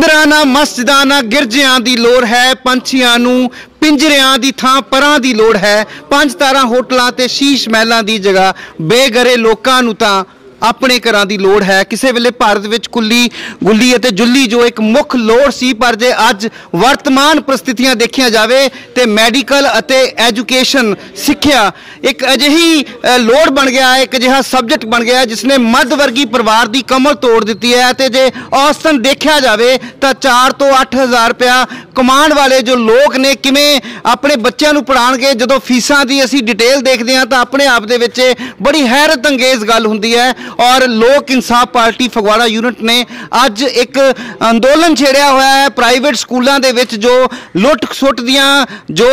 ਮੰਦਰਾਂ ਨਾ ਮਸਜਿਦਾਂ ਨਾ ਗਿਰਜਿਆਂ ਦੀ ਲੋੜ ਹੈ, ਪੰਛੀਆਂ ਨੂੰ ਪਿੰਜਰਿਆਂ ਦੀ ਥਾਂ, ਪਰਾਂ ਦੀ ਲੋੜ ਹੈ। ਪੰਜ ਤਾਰਾ ਹੋਟਲਾਂ ਤੇ ਸ਼ੀਸ਼ ਮਹਿਲਾਂ ਦੀ ਜਗ੍ਹਾ। ਬੇਗਰੇ ਲੋਕਾਂ ਨੂੰ ਤਾਂ ਆਪਣੇ ਘਰਾਂ ਦੀ ਲੋੜ ਹੈ। ਕਿਸੇ ਵੇਲੇ ਭਾਰਤ ਵਿੱਚ ਕੁੱਲੀ, ਗੁੱਲੀ ਅਤੇ ਜੁੱਲੀ ਜੋ ਇੱਕ ਮੁੱਖ ਲੋੜ ਸੀ, ਪਰ ਜੇ ਅੱਜ ਵਰਤਮਾਨ ਪ੍ਰਸਥਿਤੀਆਂ ਦੇਖੀਆਂ ਜਾਵੇ ਤੇ ਮੈਡੀਕਲ ਅਤੇ ਐਜੂਕੇਸ਼ਨ, ਸਿੱਖਿਆ ਇੱਕ ਅਜਿਹੀ ਲੋੜ ਬਣ ਗਿਆ ਹੈ, ਇੱਕ ਅਜਿਹਾ ਸਬਜੈਕਟ ਬਣ ਗਿਆ ਜਿਸ ਨੇ ਮੱਧ ਵਰਗੀ ਪਰਿਵਾਰ ਦੀ ਕਮਰ ਤੋੜ ਦਿੱਤੀ ਹੈ ਤੇ ਜੇ ਔਸਤਨ ਦੇਖਿਆ ਜਾਵੇ ਤਾਂ 4 ਤੋਂ 8000 ਰੁਪਇਆ ਕਮਾਉਣ ਵਾਲੇ ਜੋ ਲੋਕ ਨੇ, ਕਿਵੇਂ ਆਪਣੇ ਬੱਚਿਆਂ ਨੂੰ ਪੜਾਉਣਗੇ ਜਦੋਂ ਫੀਸਾਂ ਦੀ ਅਸੀਂ ਡਿਟੇਲ ਦੇਖਦੇ ਹਾਂ ਤਾਂ ਆਪਣੇ ਆਪ ਦੇ ਵਿੱਚ ਇਹ ਬੜੀ ਹੈਰਤ ਅੰਗੇਜ਼ ਗੱਲ ਹੁੰਦੀ ਹੈ। ਔਰ ਲੋਕ ਇਨਸਾਫ ਪਾਰਟੀ ਫਗਵਾੜਾ ਯੂਨਿਟ ਨੇ ਅੱਜ ਇੱਕ ਅੰਦੋਲਨ ਛੇੜਿਆ ਹੋਇਆ ਹੈ ਪ੍ਰਾਈਵੇਟ ਸਕੂਲਾਂ ਦੇ ਵਿੱਚ ਜੋ ਲੁੱਟ ਸੁੱਟ ਦੀਆਂ ਜੋ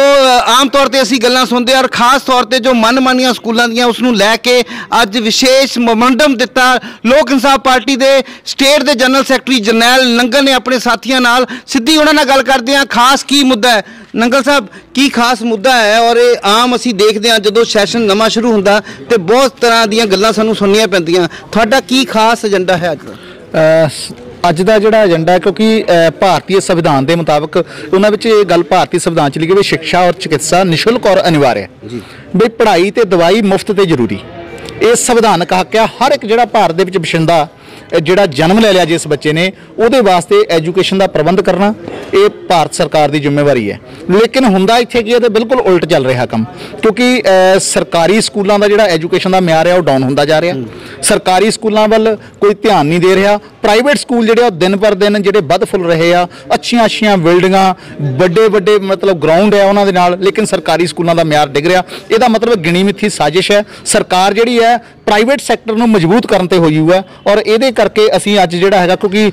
ਆਮ ਤੌਰ ਤੇ ਅਸੀਂ ਗੱਲਾਂ ਸੁਣਦੇ ਹਾਂ ਔਰ ਖਾਸ ਤੌਰ ਤੇ ਜੋ ਮਨਮਾਨੀਆਂ ਸਕੂਲਾਂ ਦੀਆਂ ਉਸ ਨੂੰ ਲੈ ਕੇ ਅੱਜ ਵਿਸ਼ੇਸ਼ ਮੋਮੈਂਟਮ ਦਿੱਤਾ ਲੋਕ ਇਨਸਾਫ ਪਾਰਟੀ ਦੇ ਸਟੇਟ ਦੇ ਜਨਰਲ ਸੈਕਟਰੀ ਜਰਨੈਲ ਨੰਗਲ ਨੇ ਆਪਣੇ ਸਾਥੀਆਂ ਨਾਲ। ਸਿੱਧੀ ਉਹਨਾਂ ਨਾਲ ਗੱਲ ਕਰਦੇ ਹਾਂ। ਖਾਸ ਕੀ ਮੁੱਦਾ ਹੈ? ਨੰਗਲ ਸਾਹਿਬ, ਕੀ ਖਾਸ ਮੁੱਦਾ ਹੈ? ਔਰ ਇਹ ਆਮ ਅਸੀਂ ਦੇਖਦੇ ਹਾਂ ਜਦੋਂ ਸੈਸ਼ਨ ਨਵਾਂ ਸ਼ੁਰੂ ਹੁੰਦਾ ਤੇ ਬਹੁਤ ਤਰ੍ਹਾਂ ਦੀਆਂ ਗੱਲਾਂ ਸਾਨੂੰ ਸੁਣਨੀਆਂ ਪੈਂਦੀਆਂ। ਤੁਹਾਡਾ ਕੀ ਖਾਸ ਏਜੰਡਾ ਹੈ ਅੱਜ? ਦਾ ਅੱਜ ਦਾ ਜਿਹੜਾ ਏਜੰਡਾ ਹੈ ਕਿਉਂਕਿ ਭਾਰਤੀ ਸੰਵਿਧਾਨ ਦੇ ਮੁਤਾਬਕ ਉਹਨਾਂ ਵਿੱਚ ਇਹ ਗੱਲ ਭਾਰਤੀ ਸੰਵਿਧਾਨ ਚ ਲਿਖੀ ਹੋਈ ਸਿੱਖਿਆ ਔਰ ਚਿਕਿਤਸਾ ਨਿਸ਼ੁਲਕ ਔਰ ਅਨਿਵਾਰਿਆ ਹੈ ਜੀ। ਵੀ ਪੜ੍ਹਾਈ ਤੇ ਦਵਾਈ ਮੁਫਤ ਤੇ ਜ਼ਰੂਰੀ। ਇਹ ਸੰਵਿਧਾਨਕ ਹੱਕ ਆ ਹਰ ਇੱਕ ਜਿਹੜਾ ਭਾਰਤ ਦੇ ਵਿੱਚ ਅਹ ਜਿਹੜਾ ਜਨਮ ਲੈ ਲਿਆ ਜਿਸ ਬੱਚੇ ਨੇ ਉਹਦੇ ਵਾਸਤੇ ਐਜੂਕੇਸ਼ਨ ਦਾ ਪ੍ਰਬੰਧ ਕਰਨਾ ਇਹ ਭਾਰਤ ਸਰਕਾਰ ਦੀ ਜ਼ਿੰਮੇਵਾਰੀ ਹੈ। ਲੇਕਿਨ ਹੁੰਦਾ ਇੱਥੇ ਕੀ ਹੈ ਤੇ ਬਿਲਕੁਲ ਉਲਟ ਚੱਲ ਰਿਹਾ ਕੰਮ। ਕਿਉਂਕਿ ਸਰਕਾਰੀ ਸਕੂਲਾਂ ਦਾ ਜਿਹੜਾ ਐਜੂਕੇਸ਼ਨ ਦਾ ਮਿਆਰ ਹੈ ਉਹ ਡਾਊਨ ਹੁੰਦਾ ਜਾ ਰਿਹਾ। ਸਰਕਾਰੀ ਸਕੂਲਾਂ ਵੱਲ ਕੋਈ ਧਿਆਨ ਨਹੀਂ ਦੇ ਰਿਹਾ। ਪ੍ਰਾਈਵੇਟ ਸਕੂਲ ਜਿਹੜੇ ਆ ਉਹ ਦਿਨ ਪਰ ਦਿਨ ਜਿਹੜੇ ਵੱਧ ਫੁੱਲ ਰਹੇ ਆ ਅੱਛੀਆਂ ਅੱਛੀਆਂ ਬਿਲਡਿੰਗਾਂ ਵੱਡੇ ਵੱਡੇ ਮਤਲਬ ਗਰਾਊਂਡ ਹੈ ਉਹਨਾਂ ਦੇ ਨਾਲ ਲੇਕਿਨ ਸਰਕਾਰੀ ਸਕੂਲਾਂ ਦਾ ਮਿਆਰ ਡਿੱਗ ਰਿਹਾ। ਇਹਦਾ ਮਤਲਬ ਗਿਣੀ ਮਿੱਥੀ ਸਾਜ਼ਿਸ਼ ਹੈ। ਸਰਕਾਰ ਜਿਹੜੀ ਹੈ ਪ੍ਰਾਈਵੇਟ ਸੈਕਟਰ ਨੂੰ ਮਜ਼ਬੂਤ ਕਰਨ ਤੇ ਹੋਈ ਹੋਈ ਹੈ ਔਰ ਇਹਦੇ ਕਰਕੇ ਅਸੀਂ ਅੱਜ ਜਿਹੜਾ ਹੈਗਾ ਕਿਉਂਕਿ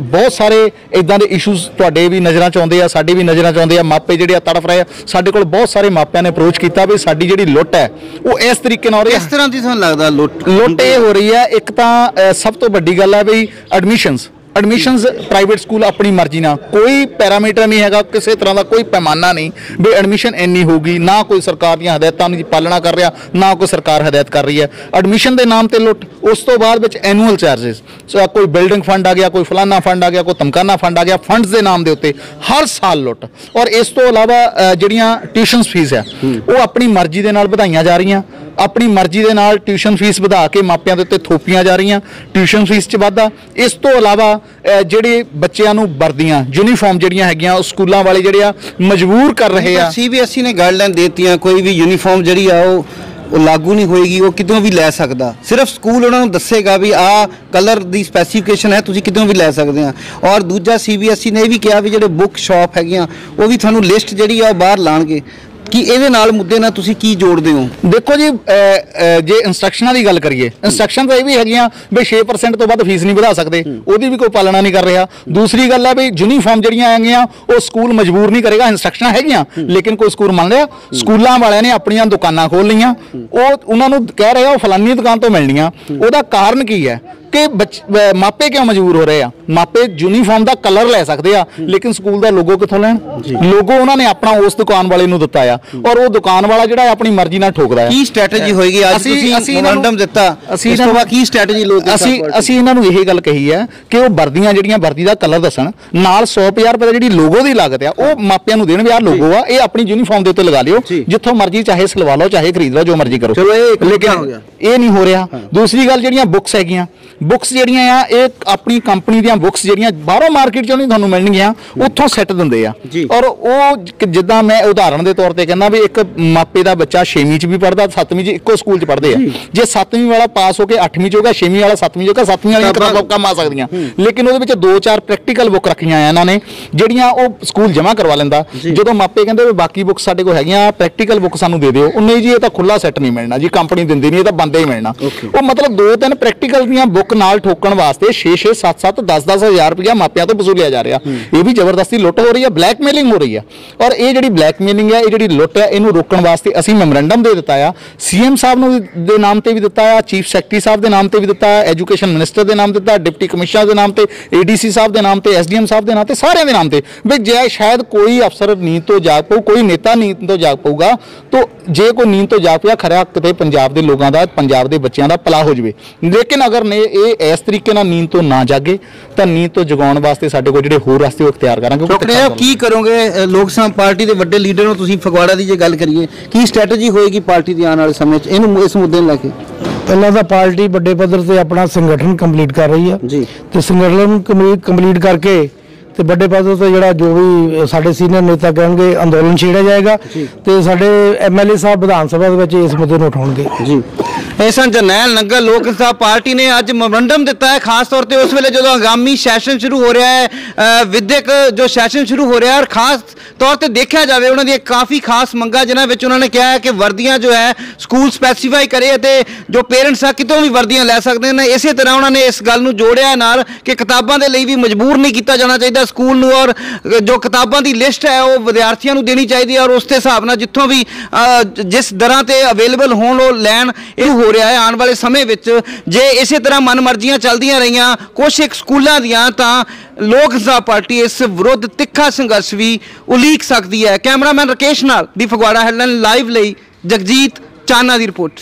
ਬਹੁਤ ਸਾਰੇ ਇਦਾਂ ਦੇ ਇਸ਼ੂਜ਼ ਤੁਹਾਡੇ ਵੀ ਨਜ਼ਰਾਂ 'ਚ ਆਉਂਦੇ ਆ ਸਾਡੇ ਵੀ ਨਜ਼ਰਾਂ 'ਚ ਆਉਂਦੇ ਆ ਮਾਪੇ ਜਿਹੜੇ ਆ ਤੜਫ ਰਹੇ ਆ ਸਾਡੇ ਕੋਲ ਬਹੁਤ ਸਾਰੇ ਮਾਪਿਆਂ ਨੇ ਅਪਰੋਚ ਕੀਤਾ ਵੀ ਸਾਡੀ ਜਿਹੜੀ ਲੁੱਟ ਹੈ ਉਹ ਇਸ ਤਰੀਕੇ ਨਾਲ ਹੋ ਰਹੀ ਹੈ। ਕਿਸ ਤਰ੍ਹਾਂ ਦੀ ਤੁਹਾਨੂੰ ਲੱਗਦਾ ਲੁੱਟ ਲੁੱਟ ਇਹ ਹੋ ਰਹੀ ਹੈ ਇੱਕ ਤਾਂ ਸਭ ਤੋਂ ਵੱਡੀ ਗੱਲ ਹੈ ਵੀ ਐਡਮਿਸ਼ਨਸ ਐਡਮਿਸ਼ਨਸ ਪ੍ਰਾਈਵੇਟ ਸਕੂਲ ਆਪਣੀ ਮਰਜ਼ੀ ਨਾਲ। ਕੋਈ ਪੈਰਾਮੀਟਰ ਨਹੀਂ ਹੈਗਾ, ਕਿਸੇ ਤਰ੍ਹਾਂ ਦਾ ਕੋਈ ਪੈਮਾਨਾ ਨਹੀਂ ਵੀ ਐਡਮਿਸ਼ਨ ਇੰਨੀ ਹੋਊਗੀ, ਨਾ ਕੋਈ ਸਰਕਾਰ ਦੀਆਂ ਹਦਾਇਤਾਂ ਦੀ ਪਾਲਣਾ ਕਰ ਰਿਹਾ, ਨਾ ਕੋਈ ਸਰਕਾਰ ਹਦਾਇਤ ਕਰ ਰਹੀ ਹੈ। ਐਡਮਿਸ਼ਨ ਦੇ ਨਾਮ ਤੇ ਲੁੱਟ, ਉਸ ਤੋਂ ਬਾਅਦ ਵਿੱਚ ਐਨੂਅਲ ਚਾਰजेस ਸੋ ਕੋਈ ਬਿਲਡਿੰਗ ਫੰਡ ਆ ਗਿਆ, ਕੋਈ ਫਲਾਨਾ ਫੰਡ ਆ ਗਿਆ, ਕੋਈ ਤਮਕਾਨਾ ਫੰਡ ਆ ਗਿਆ ਫੰਡਸ ਦੇ ਨਾਮ ਦੇ ਉੱਤੇ ਹਰ ਸਾਲ ਲੁੱਟ। ਔਰ ਇਸ ਤੋਂ ਇਲਾਵਾ ਜਿਹੜੀਆਂ ਟਿਊਸ਼ਨਸ ਫੀਸ ਆ, ਉਹ ਆਪਣੀ ਮਰਜ਼ੀ ਦੇ ਨਾਲ ਵਧਾਈਆਂ ਜਾ ਰਹੀਆਂ। ਆਪਣੀ ਮਰਜ਼ੀ ਦੇ ਨਾਲ ਟਿਊਸ਼ਨ ਫੀਸ ਵਧਾ ਕੇ ਮਾਪਿਆਂ ਦੇ ਉੱਤੇ ਥੋਪੀਆਂ ਜਾ ਰਹੀਆਂ, ਟਿਊਸ਼ਨ ਫੀਸ 'ਚ ਵਾਧਾ। ਇਸ ਤੋਂ ਇਲਾਵਾ ਜਿਹੜੇ ਬੱਚਿਆਂ ਨੂੰ ਵਰਦੀਆਂ ਯੂਨੀਫਾਰਮ ਜਿਹੜੀਆਂ ਹੈਗੀਆਂ, ਉਹ ਸਕੂਲਾਂ ਵਾਲੇ ਜਿਹੜੇ ਆ, ਮਜਬੂਰ ਕਰ ਰਹੇ ਆ। ਸੀਬੀਐਸਈ ਨੇ ਗਾਈਡਲਾਈਨ ਦਿੱਤੀਆਂ, ਕੋਈ ਵੀ ਯੂਨੀਫਾਰਮ ਜਿਹੜੀ ਆ, ਉਹ ਉਹ ਲਾਗੂ ਨਹੀਂ ਹੋਏਗੀ, ਉਹ ਕਿਤੋਂ ਵੀ ਲੈ ਸਕਦਾ। ਸਿਰਫ ਸਕੂਲ ਉਹਨਾਂ ਨੂੰ ਦੱਸੇਗਾ ਵੀ ਆ ਕਲਰ ਦੀ ਸਪੈਸੀਫਿਕੇਸ਼ਨ ਹੈ, ਤੁਸੀਂ ਕਿਤੋਂ ਵੀ ਲੈ ਸਕਦੇ ਆ। ਔਰ ਦੂਜਾ ਸੀਬੀਐਸਈ ਨੇ ਇਹ ਵੀ ਕਿਹਾ ਵੀ ਜਿਹੜੇ ਬੁੱਕ ਸ਼ਾਪ ਹੈਗੀਆਂ, ਉਹ ਵੀ ਤੁਹਾਨੂੰ ਲਿਸਟ ਜਿਹੜੀ ਆ, ਉਹ ਬਾਹਰ ਲਾਣਗੇ। ਕਿ ਇਹਦੇ ਨਾਲ ਮੁੱਦੇ ਨਾਲ ਤੁਸੀਂ ਕੀ ਜੋੜਦੇ ਹੋ? ਦੇਖੋ ਜੀ ਜੇ ਇਨਸਟਰਕਸ਼ਨਾਂ ਦੀ ਗੱਲ ਕਰੀਏ ਇਨਸਟਰਕਸ਼ਨ ਤਾਂ ਇਹ ਵੀ ਹੈਗੀਆਂ ਵੀ 6% ਤੋਂ ਵੱਧ ਫੀਸ ਨਹੀਂ ਵਧਾ ਸਕਦੇ। ਉਹਦੀ ਵੀ ਕੋਈ ਪਾਲਣਾ ਨਹੀਂ ਕਰ ਰਿਹਾ। ਦੂਸਰੀ ਗੱਲ ਹੈ ਵੀ ਯੂਨੀਫਾਰਮ ਜਿਹੜੀਆਂ ਹੈਗੀਆਂ, ਉਹ ਸਕੂਲ ਮਜਬੂਰ ਨਹੀਂ ਕਰੇਗਾ। ਇਨਸਟਰਕਸ਼ਨਾਂ ਹੈਗੀਆਂ, ਲੇਕਿਨ ਕੋਈ ਸਕੂਲ ਮੰਨ ਲਿਆ, ਸਕੂਲਾਂ ਵਾਲਿਆਂ ਨੇ ਆਪਣੀਆਂ ਦੁਕਾਨਾਂ ਖੋਲ ਲਈਆਂ। ਉਹ, ਉਹਨਾਂ ਨੂੰ ਕਹਿ ਰਿਹਾ ਉਹ ਫਲਾਨੀ ਦੁਕਾਨ ਤੋਂ ਮਿਲਣੀਆਂ। ਉਹਦਾ ਕਾਰਨ ਕੀ ਹੈ? ਕਿ ਮਾਪੇ ਕਿਉਂ ਮਜਬੂਰ ਹੋ ਰਹੇ ਆ ਮਾਪੇ ਯੂਨੀਫਾਰਮ ਦਾ ਕਲਰ ਲੈ ਸਕਦੇ ਆ ਲੇਕਿਨ ਸਕੂਲ ਦਾ ਲੋਗੋ ਕਿੱਥੋਂ ਲੈਣ ਲੋਗੋ ਉਹਨਾਂ ਨੇ ਆਪਣਾ ਉਸ ਦੁਕਾਨ ਵਾਲੇ ਨੂੰ ਦਿੱਤਾ ਆ ਔਰ ਉਹ ਦੁਕਾਨ ਵਾਲਾ ਜਿਹੜਾ ਆਪਣੀ ਮਰਜ਼ੀ ਨਾਲ ਠੋਕਦਾ ਹੈ ਕੀ strategy ਹੋਏਗੀ? ਅੱਜ ਅਸੀਂ- ਤੁਸੀਂ momentum ਦਿੱਤਾ। ਅਸੀਂ ਇਸ ਤੋਂ ਬਾਅਦ ਕੀ strategy ਲਓਗੇ ਅਸੀਂ? ਅਸੀਂ ਇਹਨਾਂ ਨੂੰ ਇਹ ਗੱਲ ਕਹੀ ਹੈ ਕਿ ਉਹ ਵਰਦੀਆਂ ਜਿਹੜੀਆਂ ਵਰਦੀ ਦਾ ਕਲਰ ਦੱਸਣ ਨਾਲ 100 ਰੁਪਏ ਜਿਹੜੀ ਲੋਗੋ ਦੀ ਲਾਗਤ ਆ ਉਹ ਮਾਪਿਆਂ ਨੂੰ ਦੇਣ ਵੀ ਲੋਗੋ ਆ ਇਹ ਆਪਣੀ ਯੂਨੀਫਾਰਮ ਦੇ ਉੱਤੇ ਲਗਾ ਲਿਓ। ਜਿੱਥੋਂ ਮਰਜ਼ੀ ਚਾਹੇ ਸਿਲਵਾ ਲਓ ਚਾਹੇ ਖਰੀਦ ਲਓ ਜੋ ਮਰਜ਼ੀ ਕਰੋ ਚਲੋ ਇਹ ਲੇਕਿਨ। ਇਹ ਨਹੀਂ ਹੋ ਰਿਹਾ ਦੂਸਰੀ ਗੱਲ ਜਿਹੜੀਆਂ ਬੁੱਕਸ ਹੈਗੀਆਂ ਬੁੱਕਸ ਜਿਹੜੀਆਂ ਆ ਇਹ ਆਪਣੀ ਕੰਪਨੀ ਦੀਆਂ ਬੁੱਕਸ ਜਿਹੜੀਆਂ ਬਾਹਰੋਂ ਮਾਰਕੀਟ ਚੋਂ ਨਹੀਂ ਤੁਹਾਨੂੰ ਮਿਲਣਗੀਆਂ ਉੱਥੋਂ ਸੈੱਟ ਦਿੰਦੇ ਆ। ਔਰ ਉਹ ਜਿੱਦਾਂ ਮੈਂ ਉਦਾਹਰਣ ਦੇ ਤੌਰ ਤੇ ਕਹਿੰਦਾ ਵੀ ਇੱਕ ਮਾਪੇ ਦਾ ਬੱਚਾ 6ਵੀਂ ਚ ਵੀ ਪੜਦਾ 7ਵੀਂ ਚ ਇੱਕੋ ਸਕੂਲ ਚ ਪੜਦੇ ਆ। ਜੇ। 7ਵੀਂ ਵਾਲਾ ਪਾਸ ਹੋ ਕੇ 8ਵੀਂ ਚ ਹੋਗਾ 6ਵੀਂ ਵਾਲਾ 7ਵੀਂ ਚ ਹੋਗਾ 7ਵੀਂ ਵਾਲੀਆਂ ਕਿਤਾਬਾਂ ਕੰਮ ਆ ਸਕਦੀਆਂ। ਲੇਕਿਨ ਉਹਦੇ ਵਿੱਚ ਦੋ ਚਾਰ ਪ੍ਰੈਕਟੀਕਲ ਬੁੱਕ ਰੱਖੀਆਂ ਆ ਇਹਨਾਂ ਨੇ ਜਿਹੜੀਆਂ ਉਹ ਸਕੂਲ ਜਮ੍ਹਾਂ ਕਰਵਾ ਲੈਂਦਾ। ਜਦੋਂ ਮਾਪੇ ਕਹਿੰਦੇ ਵੀ ਬਾਕੀ ਬੁੱਕ ਸਾਡੇ ਕੋਲ ਹੈਗੀਆਂ ਪ੍ਰੈਕਟੀਕਲ ਬੁੱਕ ਸਾਨੂੰ ਦੇ ਦਿਓ ਉਹ ਨਹੀਂ ਜੀ ਇਹ ਤਾਂ ਖੁੱਲਾ ਸੈੱਟ ਨਹੀਂ ਮਿਲਣਾ ਜੀ ਕੰਪਨੀ ਦਿੰਦੀ ਨਹੀਂ ਇਹ ਤਾਂ ਬੰਦੇ ਹੀ ਮਿਲਣਾ। ਉਹ ਮਤਲਬ ਦੋ ਤਿੰਨ ਪ੍ਰੈਕਟੀਕਲ ਦੀਆਂ ਬੁੱਕ ਨਾਲ ਠੋਕਣ ਵਾਸਤੇ 6 6 7 7 10 10 ਹਜ਼ਾਰ ਰੁਪਇਆ ਮਾਪਿਆਂ ਤੋਂ ਵਸੂਲਿਆ ਜਾ ਰਿਹਾ। ਇਹ ਵੀ ਜ਼ਬਰਦਸਤੀ ਲੁੱਟ ਹੋ ਰਹੀ ਹੈ ਬਲੈਕਮੇਲਿੰਗ ਹੋ ਰਹੀ ਹੈ। ਔਰ ਇਹ ਜਿਹੜੀ ਬਲੈਕਮੇਲਿੰਗ ਹੈ ਇਹ ਜਿਹੜੀ ਲੁੱਟ ਹੈ ਇਹਨੂੰ ਰੋਕਣ ਵਾਸਤੇ ਅਸੀਂ ਮੈਮੋਰੈਂਡਮ ਦੇ ਦਿੱਤਾ ਆ। ਸੀਐਮ ਸਾਹਿਬ ਨੂੰ ਦੇ ਨਾਮ ਤੇ ਵੀ ਦਿੱਤਾ ਆ ਚੀਫ ਸੈਕਟਰੀ ਸਾਹਿਬ ਦੇ ਨਾਮ ਤੇ ਵੀ ਦਿੱਤਾ ਆ ਐਜੂਕੇਸ਼ਨ ਮਿਨਿਸਟਰ ਦੇ ਨਾਮ ਦਿੱਤਾ ਡਿਪਟੀ ਕਮਿਸ਼ਨਰ ਦੇ ਨਾਮ ਤੇ ਏਡੀਸੀ ਸਾਹਿਬ ਦੇ ਨਾਮ ਤੇ ਐਸਡੀਐਮ ਸਾਹਿਬ ਦੇ ਨਾਮ ਤੇ ਸਾਰਿਆਂ ਦੇ ਨਾਮ ਤੇ। ਵੀ ਜੇ ਸ਼ਾਇਦ ਕੋਈ ਅਫਸਰ ਨੀਂਦ ਤੋਂ ਜਾਗ ਪਊ ਕੋਈ ਨੇਤਾ ਨੀਂਦ ਤੋਂ ਜਾਗ ਪਊਗਾ ਤਾਂ ਜੇ ਕੋਈ ਨੀਂਦ ਤੋਂ ਜਾਗ ਪਿਆ ਖਰਿਆ ਕਿਤੇ ਪੰਜਾਬ ਦੇ ਲੋਕਾਂ ਦਾ ਪੰਜਾਬ ਦੇ ਬੱਚਿਆਂ ਦਾ ਭਲਾ ਹੋ ਜਵੇ। ਲੇਕਿਨ ਅਗਰ ਨੇ ਇਹ ਇਸ ਤਰੀਕੇ ਨਾਲ ਨੀਂਦ ਤੋਂ ਨਾ ਜਾਗੇ ਤਾਂ ਨੀਂਦ ਤੋਂ ਜਗਾਉਣ ਵਾਸਤੇ ਸਾਡੇ ਕੋਲ ਜਿਹੜੇ ਹੋਰ ਰਸਤੇ ਉਹ ਇਖਤਿਆਰ ਕਰਾਂਗੇ ਸਾਹਿਬ ਕੀ ਕਰੋਗੇ ਲੋਕ ਸਭਾ ਪਾਰਟੀ ਦੇ ਵੱਡੇ ਲੀਡਰ ਨੂੰ ਤੁਸੀਂ ਫਗਵਾੜਾ ਦੀ ਜੇ ਗੱਲ ਕਰੀਏ ਕੀ ਸਟ੍ਰੈਟਜੀ ਹੋਏਗੀ ਪਾਰਟੀ ਦੀ ਆਉਣ ਵਾਲੇ ਸਮੇਂ 'ਚ ਇਹਨੂੰ ਇਸ ਮੁੱਦੇ ਨੂੰ ਲੈ ਕੇ? ਪਹਿਲਾਂ ਤਾਂ ਪਾਰਟੀ ਵੱਡੇ ਪੱਧਰ ਤੇ ਆਪਣਾ ਸੰਗਠਨ ਕੰਪਲੀਟ ਕਰ ਰਹੀ ਆ। ਜੀ। ਤੇ ਸੰਗਠਨ ਕੰਪਲੀਟ ਕਰਕੇ ਤੇ ਵੱਡੇ ਪੱਧਰ ਤੇ ਜਿਹੜਾ ਜੋ ਵੀ ਸਾਡੇ ਸੀਨੀਅਰ ਨੇਤਾ ਕਹਿਣਗੇ ਅੰਦੋਲਨ ਛੇੜਿਆ ਜਾਏਗਾ ਤੇ ਸਾਡੇ ਐਮਐਲਏ ਸਾਹਿਬ ਵਿਧਾਨ ਸਭਾ ਦੇ ਵਿੱਚ ਇਸ ਮੁੱਦੇ ਨੂੰ ਉਠਾਉਣਗੇ। ਜੀ। ਇਹ ਸਨ ਜਰਨੈਲ ਨੰਗਲ ਲੋਕ ਇਨਸਾਫ ਪਾਰਟੀ ਨੇ ਅੱਜ ਮੈਮੋਰੰਡਮ ਦਿੱਤਾ ਹੈ ਖਾਸ ਤੌਰ ਤੇ ਉਸ ਵੇਲੇ ਜਦੋਂ ਆਗਾਮੀ ਸੈਸ਼ਨ ਸ਼ੁਰੂ ਹੋ ਰਿਹਾ ਹੈ ਅ, ਵਿਦਿਅਕ ਜੋ ਸੈਸ਼ਨ ਸ਼ੁਰੂ ਹੋ ਰਿਹਾ ਹੈ ਔਰ ਖਾਸ ਤੌਰ ਤੇ ਦੇਖਿਆ ਜਾਵੇ ਉਹਨਾਂ ਦੀਆਂ ਕਾਫੀ ਖਾਸ ਮੰਗਾਂ ਜਿਨ੍ਹਾਂ ਵਿੱਚ ਉਹਨਾਂ ਨੇ ਕਿਹਾ ਹੈ ਕਿ ਵਰਦੀਆਂ ਜੋ ਹੈ ਸਕੂਲ ਸਪੈਸੀਫਾਈ ਕਰੇ ਅਤੇ ਜੋ ਪੇਰੈਂਟਸ ਆ ਕਿਤੋਂ ਵੀ ਵਰਦੀਆਂ ਲੈ ਸਕਦੇ ਨੇ। ਇਸੇ ਤਰ੍ਹਾਂ ਉਹਨਾਂ ਨੇ ਇਸ ਗੱਲ ਨੂੰ ਜੋੜਿਆ ਨਾਲ ਕਿ ਕਿਤਾਬਾਂ ਦੇ ਲਈ ਵੀ ਮਜਬੂਰ ਨਹੀਂ ਕੀਤਾ ਜਾਣਾ ਚਾਹੀਦਾ ਸਕੂਲ ਨੂੰ ਔਰ ਜੋ ਕਿਤਾਬਾਂ ਦੀ ਲਿਸਟ ਹੈ ਉਹ ਵਿਦਿਆਰਥੀਆਂ ਨੂੰ ਦੇਣੀ ਚਾਹੀਦੀ ਹੈ ਔਰ ਉਸ ਦੇ ਹਿਸਾਬ ਨਾਲ ਜਿੱਥੋਂ ਵੀ ਜਿਸ ਦਰਾਂ ਤੇ ਅਵੇਲੇਬਲ ਹੋਣ ਉਹ ਲੈਣ ਇਹ ਹੋ ਰਿਹਾ ਹੈ। ਆਉਣ ਵਾਲੇ ਸਮੇਂ ਵਿੱਚ ਜੇ ਇਸੇ ਤਰ੍ਹਾਂ ਮਨਮਰਜ਼ੀਆਂ ਚੱਲਦੀਆਂ ਰਹੀਆਂ, ਕੁਛ ਇੱਕ ਸਕੂਲਾਂ ਦੀਆਂ, ਤਾਂ ਲੋਕ ਇਨਸਾਫ ਪਾਰਟੀ ਇਸ ਵਿਰੁੱਧ ਤਿੱਖਾ ਸੰਘਰਸ਼ ਵੀ ਉਲੀਕ ਸਕਦੀ ਹੈ। ਕੈਮਰਾਮੈਨ ਰਕੇਸ਼ ਨਾਲ ਦੀ ਫਗਵਾੜਾ ਹੈਲਨ ਲਾਈਵ ਲਈ ਜਗਜੀਤ ਚਾਨਾ ਦੀ ਰਿਪੋਰਟ।